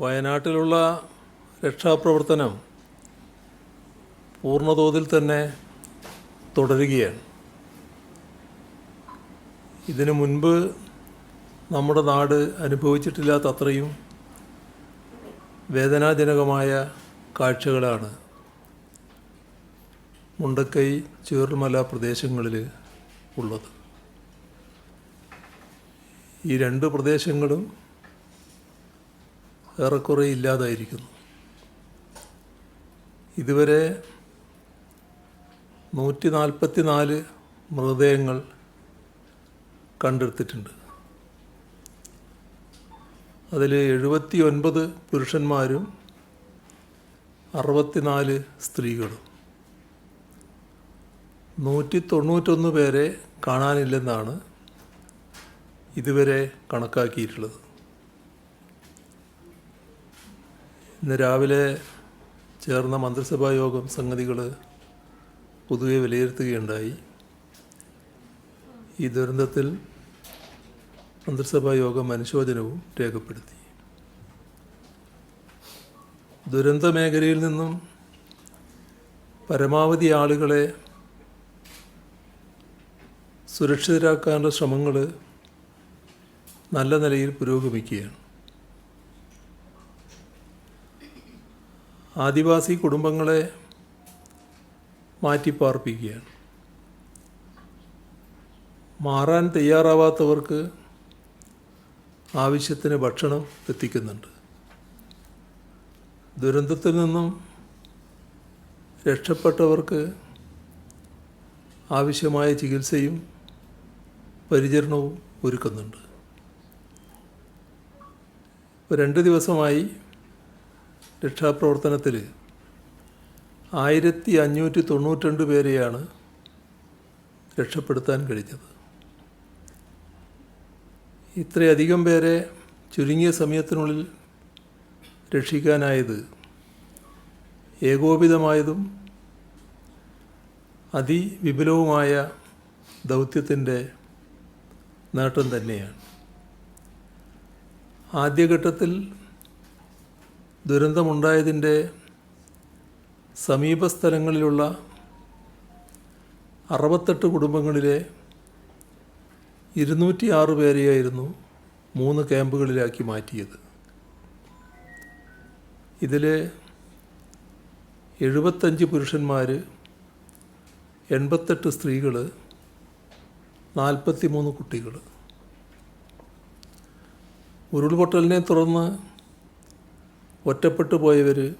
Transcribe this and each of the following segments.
വയനാട്ടിലുള്ള രക്ഷാപ്രവർത്തനം പൂർണതോതിൽ തന്നെ തുടരുകയാണ്. ഇതിനു മുൻപ് നമ്മുടെ നാട് അനുഭവിച്ചിട്ടില്ലാത്ത അത്രയും വേദനാജനകമായ കാഴ്ചകളാണ് മുണ്ടക്കൈ ചേർമല പ്രദേശങ്ങളിൽ ഉള്ളത്. ഈ രണ്ട് പ്രദേശങ്ങളും ഏറെക്കുറെ ഇല്ലാതായിരിക്കുന്നു. ഇതുവരെ നൂറ്റി നാൽപ്പത്തി നാല് മൃതദേഹങ്ങൾ കണ്ടെടുത്തിട്ടുണ്ട്. അതിൽ എഴുപത്തി ഒൻപത് പുരുഷന്മാരും അറുപത്തിനാല് സ്ത്രീകളും. നൂറ്റി തൊണ്ണൂറ്റൊന്ന് പേരെ കാണാനില്ലെന്നാണ് ഇതുവരെ കണക്കാക്കിയിട്ടുള്ളത്. ഇന്ന് രാവിലെ ചേർന്ന മന്ത്രിസഭാ യോഗം സംഗതികൾ പൊതുവെ വിലയിരുത്തുകയുണ്ടായി. ഈ ദുരന്തത്തിൽ മന്ത്രിസഭാ യോഗം അനുശോചനവും രേഖപ്പെടുത്തി. ദുരന്ത മേഖലയിൽ നിന്നും പരമാവധി ആളുകളെ സുരക്ഷിതരാക്കാനുള്ള ശ്രമങ്ങൾ നല്ല നിലയിൽ പുരോഗമിക്കുകയാണ്. ആദിവാസി കുടുംബങ്ങളെ മാറ്റിപ്പാർപ്പിക്കുകയാണ്. മാറാൻ തയ്യാറാവാത്തവർക്ക് ആവശ്യത്തിന് ഭക്ഷണം എത്തിക്കുന്നുണ്ട്. ദുരന്തത്തിൽ നിന്നും രക്ഷപ്പെട്ടവർക്ക് ആവശ്യമായ ചികിത്സയും പരിചരണവും ഒരുക്കുന്നുണ്ട്. രണ്ട് ദിവസമായി രക്ഷാപ്രവർത്തനത്തിൽ ആയിരത്തി അഞ്ഞൂറ്റി തൊണ്ണൂറ്റിരണ്ട് പേരെയാണ് രക്ഷപ്പെടുത്താൻ കഴിഞ്ഞത്. ഇത്രയധികം പേരെ ചുരുങ്ങിയ സമയത്തിനുള്ളിൽ രക്ഷിക്കാനായത് ഏകോപിതമായതും അതിവിപുലവുമായ ദൗത്യത്തിന്റെ നേട്ടം തന്നെയാണ്. ആദ്യഘട്ടത്തിൽ ദുരന്തമുണ്ടായതിന്റെ സമീപസ്ഥലങ്ങളിലുള്ള അറുപത്തെട്ട് കുടുംബങ്ങളിലെ ഇരുന്നൂറ്റി ആറ് പേരെയായിരുന്നു മൂന്ന് ക്യാമ്പുകളിലാക്കി മാറ്റിയത്. ഇതിൽ എഴുപത്തഞ്ച് പുരുഷന്മാർ എൺപത്തെട്ട് സ്ത്രീകൾ നാൽപ്പത്തി മൂന്ന് കുട്ടികൾ ഉരുൾപൊട്ടലിനെ തുടർന്ന് ഒറ്റപ്പെട്ടു പോയവർ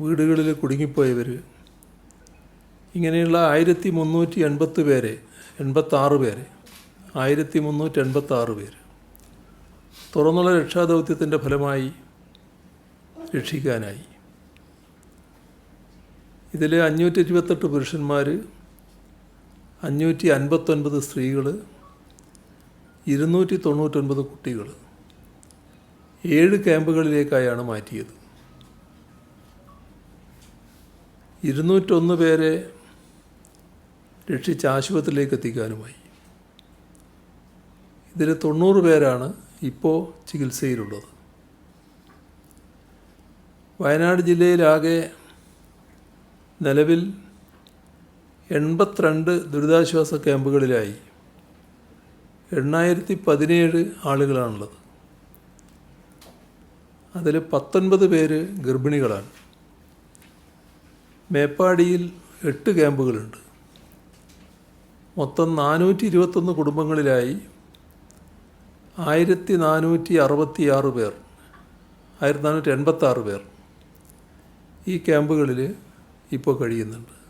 വീടുകളിൽ കുടുങ്ങിപ്പോയവർ ഇങ്ങനെയുള്ള ആയിരത്തി മുന്നൂറ്റി എൺപത്ത് പേരെ എൺപത്താറ് പേരെ ആയിരത്തി മുന്നൂറ്റി എൺപത്താറ് പേര് തുറന്നുള്ള രക്ഷാദൗത്യത്തിന്റെ ഫലമായി രക്ഷിക്കാനായി. ഇതിൽ അഞ്ഞൂറ്റി ഇരുപത്തെട്ട് പുരുഷന്മാർ അഞ്ഞൂറ്റി അൻപത്തൊൻപത് സ്ത്രീകൾ ഇരുന്നൂറ്റി തൊണ്ണൂറ്റൊൻപത് കുട്ടികൾ ഏഴ് ക്യാമ്പുകളിലേക്കായാണ് മാറ്റിയത്. ഇരുന്നൂറ്റൊന്ന് പേരെ രക്ഷിച്ച് ആശുപത്രിയിലേക്ക് എത്തിക്കാനുമായി ഇതിൽ തൊണ്ണൂറ് പേരാണ് ഇപ്പോൾ ചികിത്സയിലുള്ളത്. വയനാട് ജില്ലയിലാകെ നിലവിൽ എൺപത്തിരണ്ട് ദുരിതാശ്വാസ ക്യാമ്പുകളിലായി എണ്ണായിരത്തി പതിനേഴ് ആളുകളാണുള്ളത്. അതിൽ പത്തൊൻപത് പേര് ഗർഭിണികളാണ്. മേപ്പാടിയിൽ എട്ട് ക്യാമ്പുകളുണ്ട്. മൊത്തം നാനൂറ്റി ഇരുപത്തൊന്ന് കുടുംബങ്ങളിലായി ആയിരത്തി നാനൂറ്റി അറുപത്തി ആറ് പേർ ആയിരത്തി നാനൂറ്റി എൺപത്താറ് പേർ ഈ ക്യാമ്പുകളിൽ ഇപ്പോൾ കഴിയുന്നുണ്ട്.